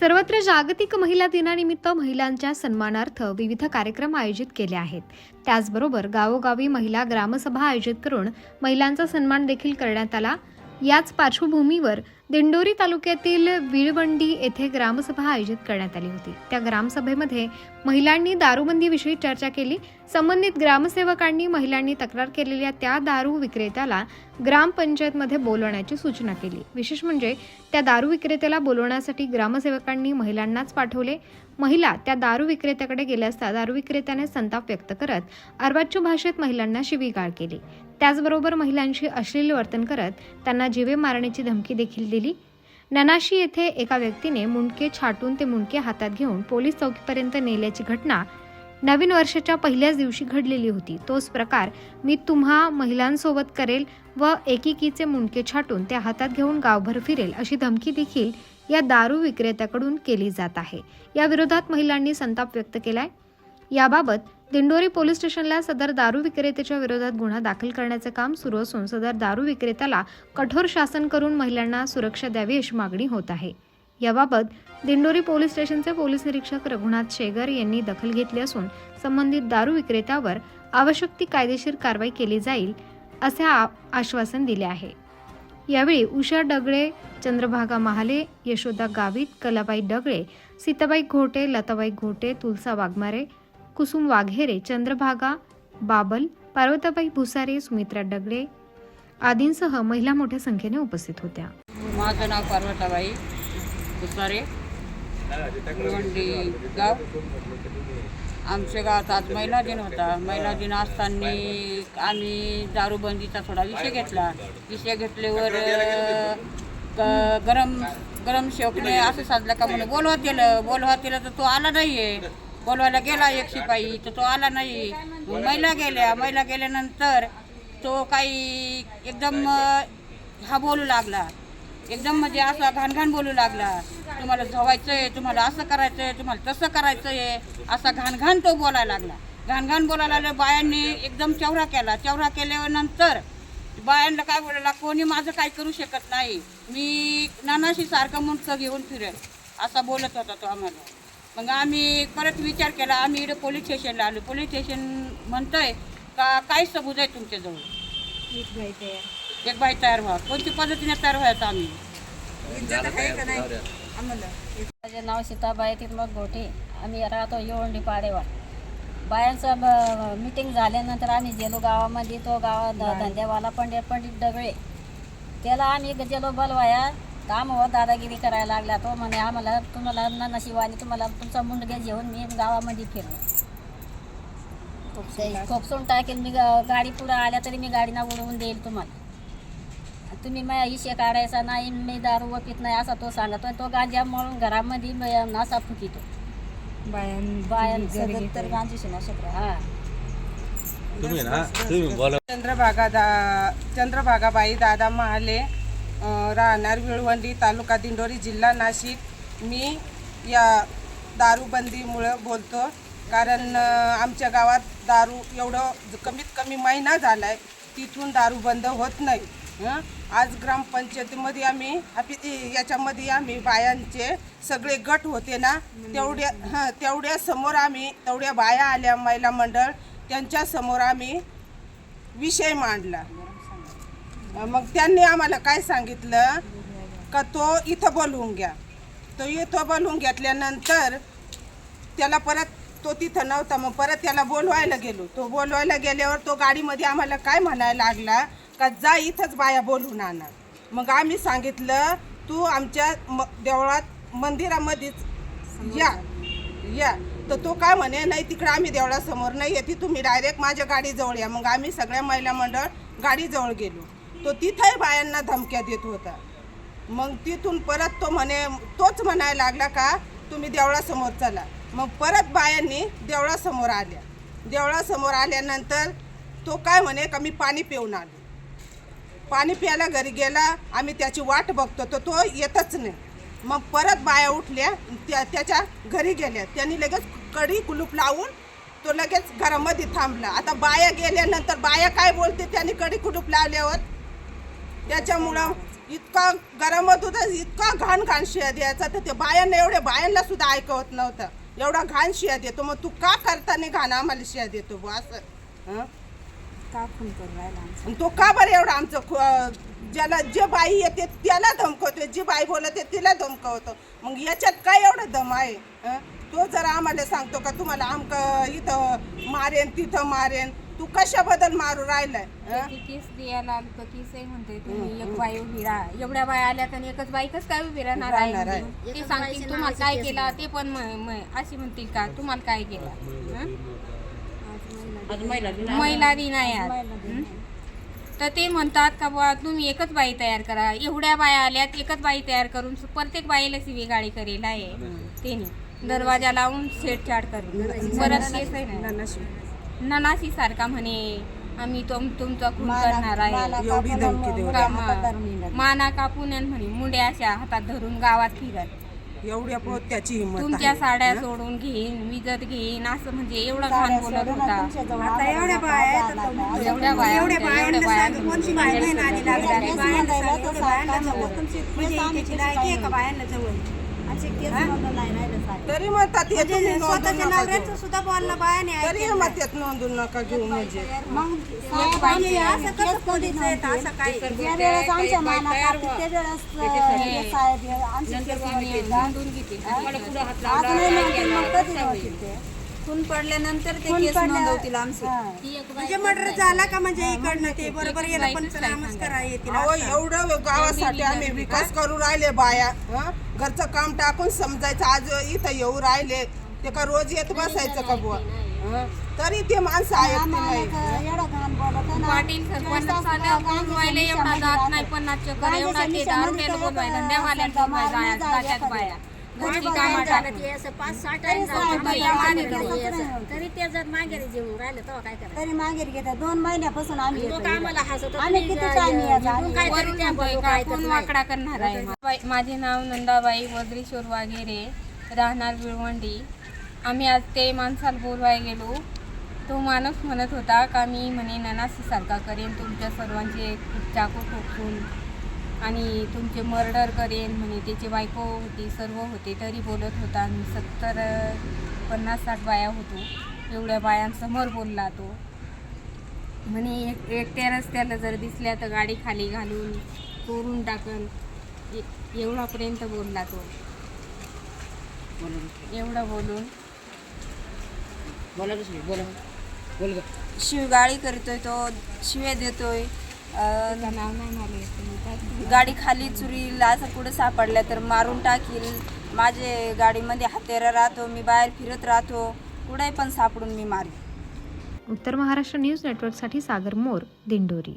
सर्वत्र जागतिक महिला दिनानिमित्त महिलांच्या सन्मानार्थ विविध कार्यक्रम आयोजित केले आहेत. त्याचबरोबर गावोगावी महिला ग्रामसभा आयोजित करून महिलांचा सन्मान देखील करण्यात आला. याच पार्श्वभूमीवर दिंडोरी तालुक्यातील विळवंडी येथे ग्रामसभा आयोजित करण्यात आली होती. त्या ग्रामसभेमध्ये महिलांनी दारूबंदीविषयी चर्चा केली. संबंधित ग्रामसेवकांनी महिलांनी तक्रार केलेल्या त्या दारू विक्रेत्याला ग्रामपंचायतमध्ये बोलवण्याची सूचना केली. विशेष म्हणजे त्या दारू विक्रेत्याला बोलवण्यासाठी ग्रामसेवकांनी महिलांनाच पाठवले. महिला त्या दारू विक्रेत्याकडे गेल्या असता दारू विक्रेत्याने संताप व्यक्त करत अर्वाच्य भाषेत महिलांना शिवीगाळ केली. त्याचबरोबर महिलांशी अश्लील वर्तन करत त्यांना जीवे मारण्याची धमकी देखील दिली. ननाशी येथे एका व्यक्तीने मुंडके छाटून ते मुंडके हातात घेऊन पोलीस चौकीपर्यंत नेल्याची घटना नवीन वर्षाच्या पहिल्याच दिवशी घडलेली होती. तोच प्रकार मी तुम्हा महिलांसोबत करेल व एकेकीचे मुंडके छाटून ते हातात घेऊन गावभर फिरेल अशी धमकी देखील या दारू विक्रेत्याकडून केली जात आहे. या विरोधात महिलांनी संताप व्यक्त केलाय. याबाबत दिंडोरी पोलीस स्टेशनला सदर दारू विक्रेत्याच्या विरोधात गुन्हा दाखल करण्याचे काम सुरू असून सदर दारू विक्रेत्याला कठोर शासन करून महिलांना सुरक्षा द्यावी अशी मागणी होत आहे. याबाबत दिंडोरी पोलीस स्टेशनचे पोलीस निरीक्षक रघुनाथ शेगर यांनी दखल घेतली असून संबंधित दारू विक्रेत्यावर आवश्यक ती कायदेशीर कारवाई केली जाईल असे आ- आश्वासन दिले आहे. यावेळी उषा डगळे चंद्रभागा महाले यशोदा गावित कलाबाई डगळे सीताबाई घोटे लताबाई घोटे तुलसा वाघमारे कुसुम वाघेरे चंद्रभागा बाबल पार्वताबाई भुसारे सुमित्रा डगडे आदींसह महिला मोठ्या संख्येने उपस्थित होत्या. माझं नाव पार्वताबाई भुसारे. गाव. आमच्या गावात आज महिला दिन होता. महिला दिन असताना आम्ही दारूबंदीचा थोडा विषय घेतला. विषय घेतल्यावर गरम गरम शेवकने असं साधलं का म्हणून बोलवत गेलं बोलवत गेलं तर तो आला नाही आहे बोलवायला गेला एक शिपाई तर तो आला नाही. मग महिला गेल्या महिला गेल्यानंतर तो काही एकदम हा बोलू लागला. एकदम म्हणजे असा घाणघाण बोलू लागला. तुम्हाला झवायचं आहे तुम्हाला असं करायचं आहे तुम्हाला तसं करायचं आहे असा घाणघाण तो बोलायला लागला. घाणघाण बोलायला लागलं बायांनी एकदम चौरा केला. चौरा केल्यानंतर बायांना काय बोलायला कोणी माझं काय करू शकत नाही. मी नानाशी सारखं मुंडकं घेऊन फिरेल असा बोलत होता तो आम्हाला. मग आम्ही परत विचार केला आम्ही इकडे पोलीस स्टेशनला आलो. पोलीस स्टेशन म्हणतंय का काय सबूत आहे तुमच्याजवळ? एक बाई तयार. व्हा. कोणत्या पद्धतीने तयार व्हायचं आम्ही? माझे नाव सीताबाई तिरमग गोठे आम्ही राहतो येवंडी पाडेवा बायांचं मिटिंग झाल्यानंतर आम्ही गेलो गावामध्ये. तो गावा ध- धंद्यावाला पंडित पंडित डगळे त्याला आम्ही गेलो बोलवाया. कामावर दादागिरी करायला लागला तो म्हणे आम्हाला तुम्हाला नशिवानी तुम्हाला तुमचा मुंडगे घेऊन मी गावामध्ये फिरलो. खोपसून टाकेल मी गाडी पुढं आल्या तरी मी गाडीना उडवून देईल तुम्हाला. तुम्ही माझ्या इशे काढायचा नाही मी दारू वपित नाही असा तो सांगतो. तो गांजा मळून घरामध्ये म- असा फुकितो. बायां तर गांजीशी नशक हा. तुम्ही ना बोला. चंद्रभागा दा चंद्रभागाबाई दादा महाले राहणार विळवंडी तालुका दिंडोरी जिल्हा नाशिक. मी या दारूबंदीमुळं बोलतो. कारण आमच्या गावात दारू एवढं कमीत कमी महिना झाला आहे तिथून दारू बंद होत नाही. आज ग्रामपंचायतीमध्ये आम्ही आपी याच्यामध्ये आम्ही बायांचे सगळे गट होते ना तेवढ्या हां तेवढ्या समोर आम्ही तेवढ्या बाया आल्या महिला मंडळ त्यांच्यासमोर आम्ही विषय मांडला. मग त्यांनी आम्हाला काय सांगितलं? का तो इथं बोलवून घ्या. तो इथं बोलवून घेतल्यानंतर त्याला परत तो तिथं नव्हता मग परत त्याला बोलवायला गेलो. तो बोलवायला गेल्यावर तो गाडीमध्ये आम्हाला काय म्हणायला लागला? का जा इथंच बाया बोलवून आणा. मग आम्ही सांगितलं तू आमच्या म देवळात मंदिरामध्येच या या. तर तो काय म्हणे नाही तिकडे आम्ही देवळासमोर नाही येते तुम्ही डायरेक्ट माझ्या गाडीजवळ या. मग आम्ही सगळ्या महिला मंडळ गाडीजवळ गेलो. तो तिथंही बायांना धमक्या देत होता. मग तिथून परत तो म्हणे तोच म्हणायला लागला का तुम्ही देवळासमोर चला. मग परत बायांनी देवळासमोर आल्या. देवळासमोर आल्यानंतर तो काय म्हणे का मी पाणी पिऊन आलो. पाणी प्यायला घरी गेला आम्ही त्याची वाट बघतो तर तो येतच नाही. मग परत बाया उठल्या त्या त्याच्या घरी गेल्या. त्यांनी लगेच कडी कुलूप लावून तो लगेच घरामध्ये थांबला. आता बाया गेल्यानंतर बाया काय बोलते त्यांनी कडी कुलूप लावल्यावर? त्याच्यामुळं इतका गरमत होता इतका घाण घाण शिया द्यायचा तर ते बायांना एवढ्या बायांना सुद्धा ऐकवत नव्हतं. एवढा घाण शिया देतो. मग तू का करताना घाण? आम्हाला शिया देतो बुवा असं. हं? का खून करू राहिला आमचा? आणि तो का बरं एवढा आमचं खु- ज्याला जे बाई येते त्याला धमकवतो जी बाई बोलते तिला धमकवतो. मग याच्यात काय एवढं दम आहे? हं? तो जर आम्हाला सांगतो का तुम्हाला आमक इथं मारेन तिथं मारेन. तू कशाबद्दल मारू राहिलाय? हं? ती केस द्यायला केस आहे म्हणते तुम्ही एक बाई उभी राहा. एवढ्या बाया आल्या तर एकच बाई कसं काय उभी राहणार राहणार आहे. आहे. ते सांगतील तुम्हाला काय केलं? ते पण म- म- अशी म्हणतील का? तुम्हाला काय केलं? हं? आज महिला दिन महिला दिन आहे आज. हं? तर ते म्हणतात का बुवा तुम्ही एकच बाई तयार करा. एवढ्या बाया आल्यात एकच बाई तयार करून प्रत्येक बाईला सिवी गाडी करेल आहे. त्याने दरवाजा लावून छेडछाड करेल. परत केस आहे ना. ननाशी सारखा म्हणे. आम्ही तुम तुमचा खून करणार आहे. एवढी धमकी देऊ. का मा- माना कापून आणि म्हणे. मुंड्या अशा हातात धरून गावात फिरत. त्याची हिंमत तुमच्या आहे. साड्या सोडून घेईन विजत घेईन असं म्हणजे एवढं घाण बोलत होता. आता एवढ्या बाया आहेत आता एवढ्या बाया एवढ्या होत्या, बायांना एवढ्या बाया सांग कोणची बाई नाही नादी लागली बायांना सांग एवढ्या बायांना जवळ. म्हणजे त्याची लायकी आहे का बायांना जवळ? आमचे केस म्हणून नाही राहिलं साहेब. तरी म्हणतात हे तुम्ही म्हणजे स्वतःच्या नका नवऱ्याचं. सुद्धा बोलणं बायाने तरी ऐकलं म्हणतात नोंदून नका घेऊ म्हणजे. म्हणजे असं कसं पोलीस आहेत? असं काय ज्या वेळेस आमच्या माना कापते त्या वेळेस अं, हे साहेब हे आमचे केस नव्हते का? नोंदून घेते अजूनही नव्हते, मग कधी नव्हते ते? खून पडल्यानंतर ते खून केस पडल्या- नोंदवतील आमचे. हा. म्हणजे मर्डर झाला का म्हणजे इकडनं ते बरोबर याला पंचनामाच करा येतील अहो एवढं गावासाठी आम्ही विकास करू राहिले बाया हं? घरचं काम टाकून समजायचं आज इथं येऊ राहिले ते का रोज येत बसायचं का बुवा? हं? तरी ते माणसं ऐकते नाही आहे ना. पाटील सरपंच साध्या बोलवायला एवढा जात नाही पन्नास चक्कर एवढा ते दारुड्याला बोलवायला धंद्यावाल्या बोलवायला जात्यात बाया. घरची कामं टाकून. पाच सहा तरी मागे तरी ते जर मागेरी जेवून राहिलं तेव्हा काय करायचं? तरी मागे घेतात दोन महिन्यापासून आम्ही येतो लोक आम्हाला हसत आम्ही किती टाइम यायचा? वरून म्हणतोय का कोण वाकडा करणार आहे? बाई- माझे नाव नंदाबाई वज्रेश्वर वाघेरे राहणार विळवंडी आम्ही आज ते माणसाला बोलवाय गेलो. तो माणूस म्हणत होता का मी म्हणे ननासी सारखा करेन. तुमच्या सर्वांचे चाकू ठोकून आणि तुमचे मर्डर करेन म्हणे त्याची बायको होती सर्व होते तरी बोलत होता आम्ही. सत्तर पन्नास साठ बाया होतो. एवढ्या बायांसमोर बोलला तो. म्हणे एक एकट्या रस्त्याला जर दिसल्या तर गाडी खाली घालून चोरून टाकन ए- एवढापर्यंत बोलला तो. एवढं बोलून. बोला. बोला बोल शिवगाळी करतोय तो शिव्या देतोय. गाडी खाली चुरील असं कुठं सापडल्या तर मारून टाकील. माझे गाडीमध्ये हातेरा राहतो मी बाहेर फिरत राहतो. कुठे पण सापडून मी मारेन. उत्तर महाराष्ट्र न्यूज नेटवर्कसाठी सागर मोर दिंडोरी.